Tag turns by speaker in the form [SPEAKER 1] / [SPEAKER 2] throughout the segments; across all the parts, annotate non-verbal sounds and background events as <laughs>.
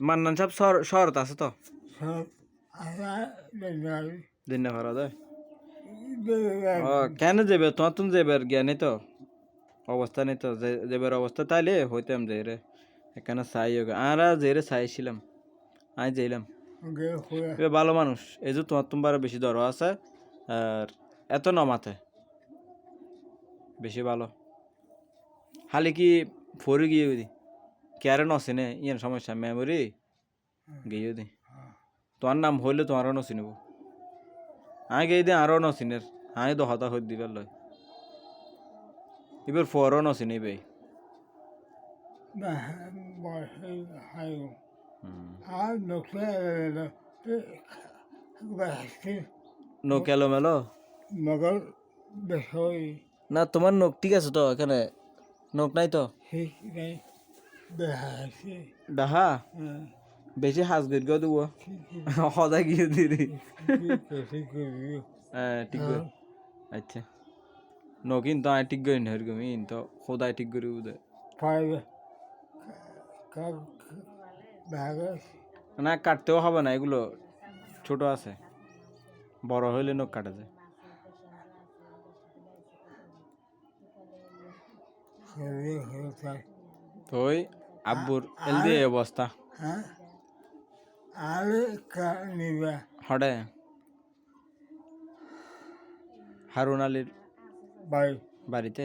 [SPEAKER 1] মান্নান সাহেব শহর শহরত আছে তো? দিন কেন যাবে তোমার তুমি যাবে জ্ঞান নেই তো? অবস্থা নেই তো? যাবার অবস্থা তাইলে হইতাম যে রে এখানে চাই আর যে রে চাইছিলাম। আমি যাইলাম। ভালো মানুষ। এই যে তোমার তোমার বেশি দর আছে আর এত নমাতে। বেশি ভালো। হালি কি ফরি গিয়ে কেয়ারে নসে নে ইয়ার সমস্যা মেমোরি? গিয়ে দি তোমার নাম হইলে তোমারও নসি নেব আমি গিয়ে দিই আরও নসিনের আমি দহতা হই দিবার লয়। এবার ফরও নসি নেবে
[SPEAKER 2] না বসে হাই আর নকশা বাসে
[SPEAKER 1] নো কেলো মেলো
[SPEAKER 2] মগর
[SPEAKER 1] না তোমার নোক ঠিক আছে তো এখানে নোক নাই তো?
[SPEAKER 2] ঠিক নেই।
[SPEAKER 1] ডাহা বেশি হাজ গিয়ে দেবো সদায় গিয়ে দিদি হ্যাঁ ঠিক আচ্ছা ন কিন্তু আয় ঠিক করি না এরকম কিন্তু সদায় ঠিক করে
[SPEAKER 2] ফাইভ
[SPEAKER 1] না কাটতেও হবে না এগুলো ছোট আছে বড় হইলে নখ কাটা যায় তো ওই আব্বুর এল দিয়ে এই অবস্থা।
[SPEAKER 2] হ্যাঁ? আর নিবা
[SPEAKER 1] হডে। হারুন আলীর
[SPEAKER 2] বাই
[SPEAKER 1] বাড়িতে?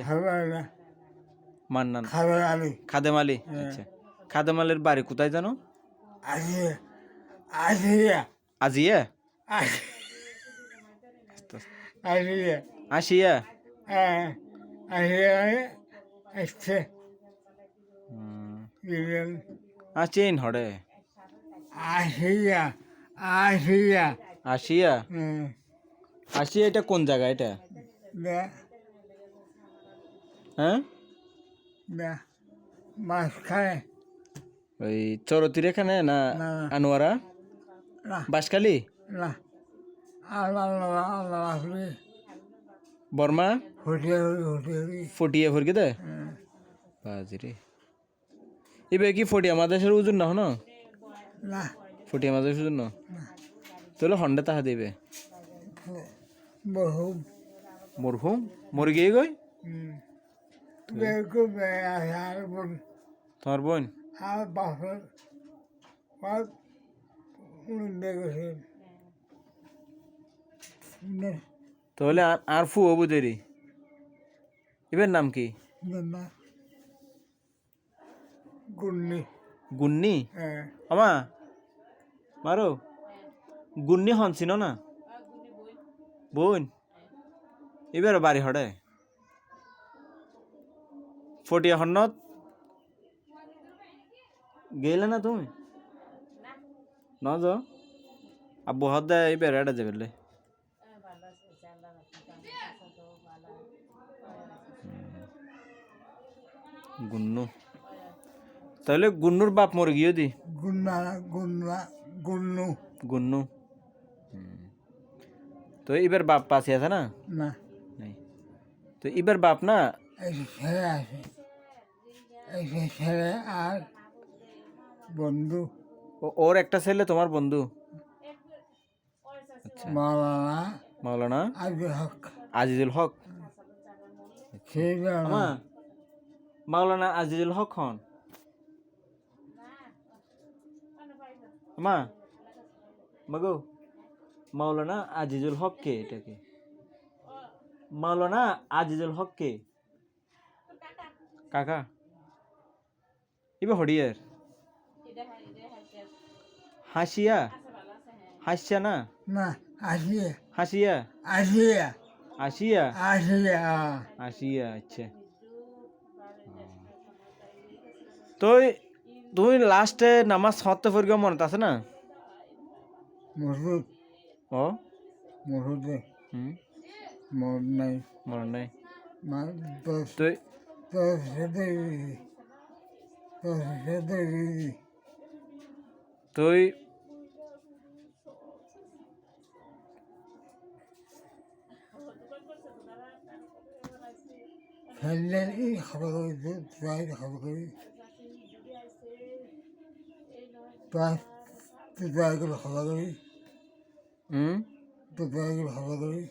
[SPEAKER 1] মান্নান।
[SPEAKER 2] খাবার আলি।
[SPEAKER 1] খাদেম আলী? আচ্ছা। খাদেম আলীর বাড়ি কোথায় জানো?
[SPEAKER 2] আছে আসিয়া
[SPEAKER 1] আজিয়া?
[SPEAKER 2] আসিয়া
[SPEAKER 1] আসিয়া
[SPEAKER 2] হ্যাঁ। আসিয়া আসছে দিলেন
[SPEAKER 1] আছেন হডে
[SPEAKER 2] আসিয়া আসিয়া
[SPEAKER 1] আসিয়া আসিয়া এটা কোন জায়গা এটা হ্যাঁ
[SPEAKER 2] না মাছ খায়
[SPEAKER 1] ওই চরতির এখানে না। আনোয়ারা
[SPEAKER 2] না
[SPEAKER 1] বাসখালী
[SPEAKER 2] না
[SPEAKER 1] বর্মা ফটিয়ে ফরকে দে বাজিরে এবার কি ফটিয়া মাদেশের ওজন না হন
[SPEAKER 2] না।
[SPEAKER 1] ফটিয়া মাদেশের ওজন না? তাহলে হন্ডে তাহা দিবে।
[SPEAKER 2] বহু
[SPEAKER 1] মরহুম? মরে গিয়ে গই তোমার বোন?
[SPEAKER 2] আর দেখেছে
[SPEAKER 1] তাহলে আর- আর ফু হবু দেরি এবার নাম কি?
[SPEAKER 2] না। গুন্নি।
[SPEAKER 1] গুন্নি?
[SPEAKER 2] হ্যাঁ।
[SPEAKER 1] আমা মারো। গুন্নি হন চিনো না? বোন। এবার বাড়ি হড়ে ফটিয়া হন্নত গেলে না তুমি? ন যাও আব্বু হদ এবার এটা যাবে। গুন্নু। তাহলে গুন্নুর বাপ মরে গিয়ে দি।
[SPEAKER 2] গুন্না গুন্না গুন্নু।
[SPEAKER 1] গুন্নু। তো এবার বাপ পাশে আছে না?
[SPEAKER 2] না।
[SPEAKER 1] তো এবার বাপ না?
[SPEAKER 2] ছেলে আছে। ছেলে আর বন্ধু।
[SPEAKER 1] ও- ওর একটা ছেলে তোমার বন্ধু? আচ্ছা।
[SPEAKER 2] মাওলানা
[SPEAKER 1] মাওলানা?
[SPEAKER 2] আব্দুল হক।
[SPEAKER 1] আজিজুল হক? মাওলানা আজিজুল হক হন? আমা মাগো মাওলানা আজিজুল হক কে এটাকে? মাওলানা আজিজুল হক কে? কাকা ইবে হডিয়ার হাসিয়া? হাসিয়া না?
[SPEAKER 2] না আসিয়া
[SPEAKER 1] হাসিয়া?
[SPEAKER 2] আসিয়া
[SPEAKER 1] আসিয়া
[SPEAKER 2] আসিয়া
[SPEAKER 1] আচ্ছা। তুই তুই লাস্টে নামাজ সত্য ফরিকে মনত আছে না
[SPEAKER 2] মসুদ
[SPEAKER 1] ও হুম
[SPEAKER 2] নাই
[SPEAKER 1] মনে নাই
[SPEAKER 2] দশ
[SPEAKER 1] তুই
[SPEAKER 2] খেললে খবর খবর করি প্রায় তো জায়গাগুলো ভালো করি
[SPEAKER 1] হুম
[SPEAKER 2] করি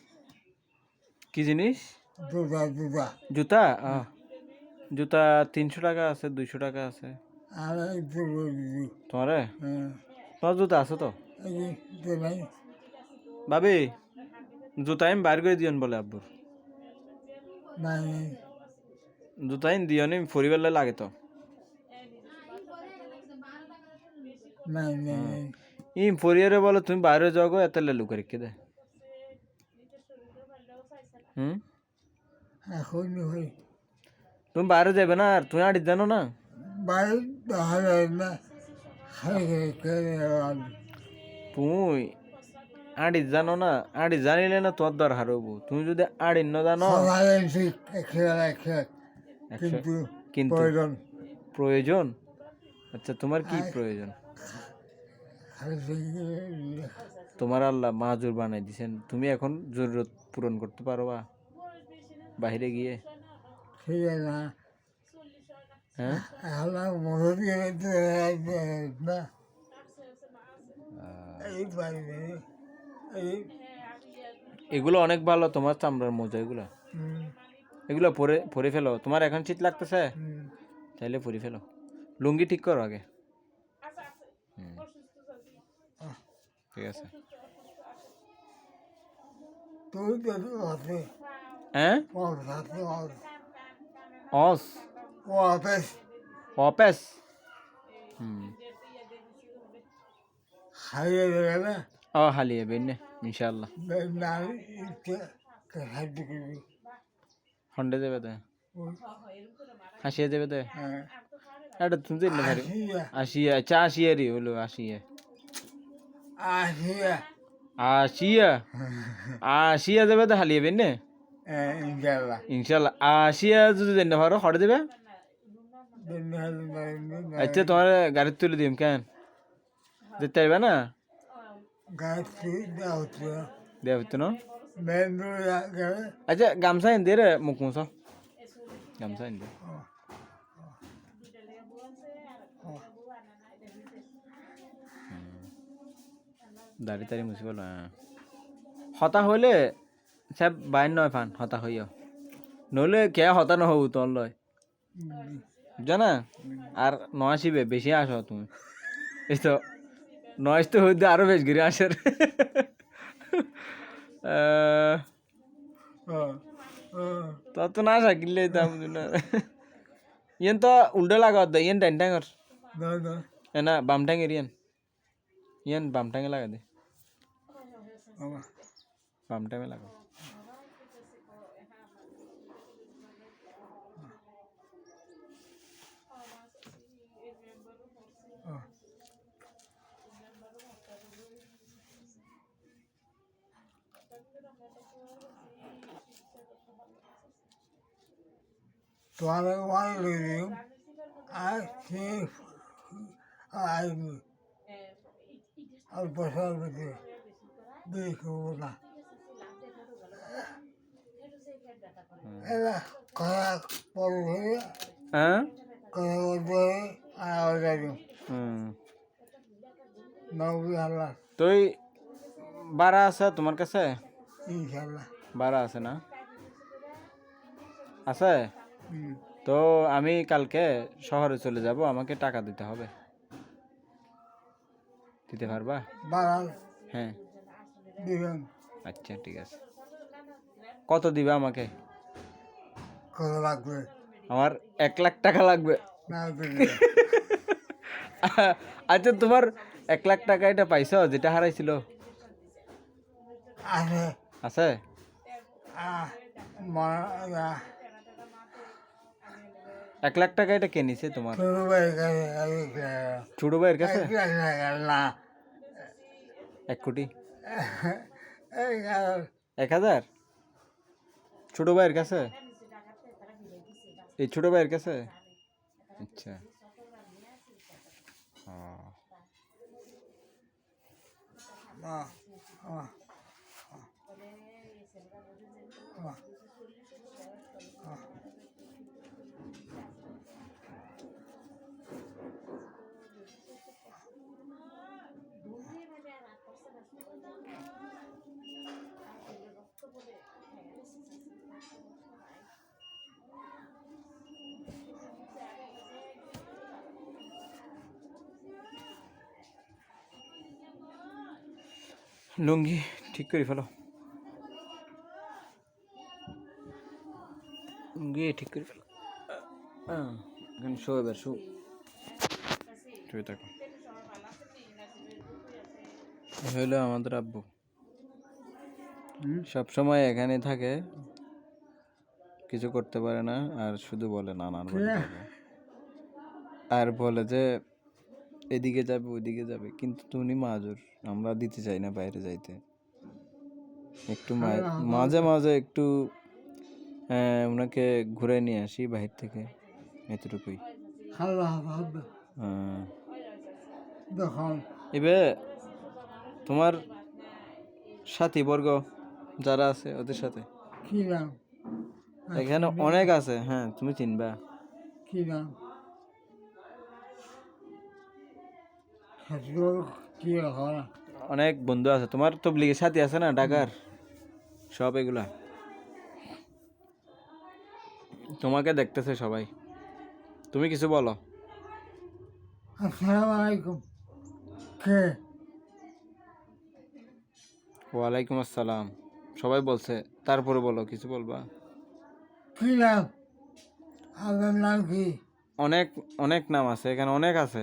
[SPEAKER 1] কি জিনিস?
[SPEAKER 2] দুটা
[SPEAKER 1] জুতা? আহ, জুতা তিনশো টাকা আছে দুইশো টাকা আছে। তোমার?
[SPEAKER 2] হ্যাঁ।
[SPEAKER 1] তোমার জুতা আছে তো? ভাবি জুতা আমি বাইর করে দিয়ন বলে আব্বুর। জুতা দিয়নি ফুরিবেলা লাগে তো। ফরিয়ারে বলে তুমি বাইরে যাও গো এত লেলু করে কে দে হুম
[SPEAKER 2] এখন হই
[SPEAKER 1] তুমি বাইরে যাবে না আর তুমি আড়ি জানো না তুই আড়ি জানো না আড়ি জানিলে না তোর দর হারবো তুমি যদি আড়ি ন জানো
[SPEAKER 2] কিন্তু প্রয়োজন
[SPEAKER 1] প্রয়োজন আচ্ছা তোমার কি প্রয়োজন তোমার আল্লাহ মাহাজুর বানাই দিছেন। তুমি এখন জরুরত পূরণ করতে পারো বা? বাইরে গিয়ে? হ্যাঁ? এগুলো অনেক ভালো তোমার চামড়ার মোজা এগুলো। এগুলো পরে পরে ফেলো। তোমার এখন শীত লাগতেছে। চাইলে পরে ফেলো। লুঙ্গি ঠিক করো আগে। ঠিক আছে। হ্যাঁ? অস।
[SPEAKER 2] ও অফিস?
[SPEAKER 1] অপেস হুম
[SPEAKER 2] দেবে না?
[SPEAKER 1] ও হালিয়ে বেনে ইনশাল্লাহ
[SPEAKER 2] না ইচ্ছে
[SPEAKER 1] হন্ডে দেবে তো। হাসিয়ে দেবে তো?
[SPEAKER 2] হ্যাঁ।
[SPEAKER 1] এটা তুমি
[SPEAKER 2] আসিয়া
[SPEAKER 1] আচ্ছা আশিয়া হলো আশিয়া
[SPEAKER 2] আসিয়া
[SPEAKER 1] আশিয়া দেবে তো হালিয়ে বেনে?
[SPEAKER 2] ইনশাল্লাহ
[SPEAKER 1] আশিয়া যদি দেন পারো হটে দেবে? আচ্ছা তোমার গাড়ি তুলে দিম কেন? দিতে পারবে না?
[SPEAKER 2] দেওয়া
[SPEAKER 1] হতো না? আচ্ছা গামছা এনে দে রে মুখ মুছো। গামছা এনে দে। দাড়ি তাড়ি মুছি বলো হ্যাঁ। হতা হইলে সব বাইর নয় ফান হতা হইও। নইলে কে হতা নহব তোর লয়। জানা? আর ন আসিবে বেশি আসো তুমি। এই তো নয়েস তো হইতে আরও বেশ ঘিরে আসে তত না থাকিলে দাম ইয়েন তো উল্টো লাগা দে ইয়েন ডাইন টাঙ্গর
[SPEAKER 2] না।
[SPEAKER 1] বাম টাঙ্গের ইয়েন। ইয়েন বাম টাঙ্গে লাগা দে। বাম টাঙ্গে লাগা
[SPEAKER 2] তোমার ওয়ান লিভিং আর সে আর আর বসার মধ্যে বিয়ে করব না হ্যাঁ?
[SPEAKER 1] তুই বারা আছে তোমার কাছে? বারা আছে না? আছে? তো আমি কালকে শহরে চলে যাব আমাকে টাকা দিতে হবে। দিতে পারবা? হ্যাঁ।
[SPEAKER 2] দিবেন।
[SPEAKER 1] আচ্ছা ঠিক আছে। কত দিবে আমাকে?
[SPEAKER 2] কত লাগবে?
[SPEAKER 1] আমার এক লাখ টাকা লাগবে। <laughs> আচ্ছা তোমার এক লাখ টাকা এটা পাইছো যেটা হারাইছিল?
[SPEAKER 2] আছে।
[SPEAKER 1] এক লাখ টাকা এটা কে নিছে তোমার?
[SPEAKER 2] ছোট
[SPEAKER 1] ভাইয়ের কাছে এক কোটি। এক হাজার? ছোট ভাইয়ের কাছে? এই ছোট ভাইয়ের কাছে? আচ্ছা। ও, লুঙ্গি ঠিক করে ফেলো। লুঙ্গি ঠিক করে ফেলো। এখন শো এবার, শো। শুয়ে থাকো। হইল আমাদের আব্বু। সব সময় এখানে থাকে। কিছু করতে পারে না আর শুধু বলে নানার বাড়ি যাবে। আর বলে যে এদিকে যাবে ওইদিকে যাবে। কিন্তু তুমি মাজুর আমরা দিতে চাই না বাইরে যাইতে। একটু মাঝে মাঝে একটু ওনাকে ঘুরে নিয়ে আসি বাহির থেকে এতটুকুই। এবে তোমার সাথী বর্গ যারা আছে ওদের সাথে?
[SPEAKER 2] কি নাম?
[SPEAKER 1] এখানে অনেক আছে হ্যাঁ তুমি চিনবা।
[SPEAKER 2] কি নাম কি হয়?
[SPEAKER 1] অনেক বন্ধু আছে তোমার তবলিগের সাথী আছে না ঢাকার? সব এগুলা। তোমাকে দেখতেছে সবাই। তুমি কিছু বলো।
[SPEAKER 2] আসসালামু আলাইকুম। কে?
[SPEAKER 1] ওয়ালাইকুম আসসালাম। সবাই বলছে তারপরে বলো কিছু বলবা?
[SPEAKER 2] কি নাম? আপনার নাম কি?
[SPEAKER 1] অনেক অনেক নাম আছে এখানে অনেক আছে।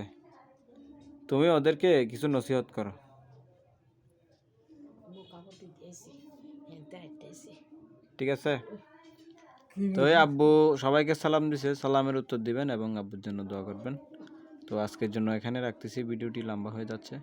[SPEAKER 1] তুমি ওদেরকে কিছু নসিহত করো। ঠিক আছে? তো আব্বু সবাইকে সালাম দিছে সালামের উত্তর দিবেন এবং আব্বুর জন্য দোয়া করবেন। তো আজকের জন্য এখানে রাখতেছি ভিডিওটি লম্বা হয়ে যাচ্ছে।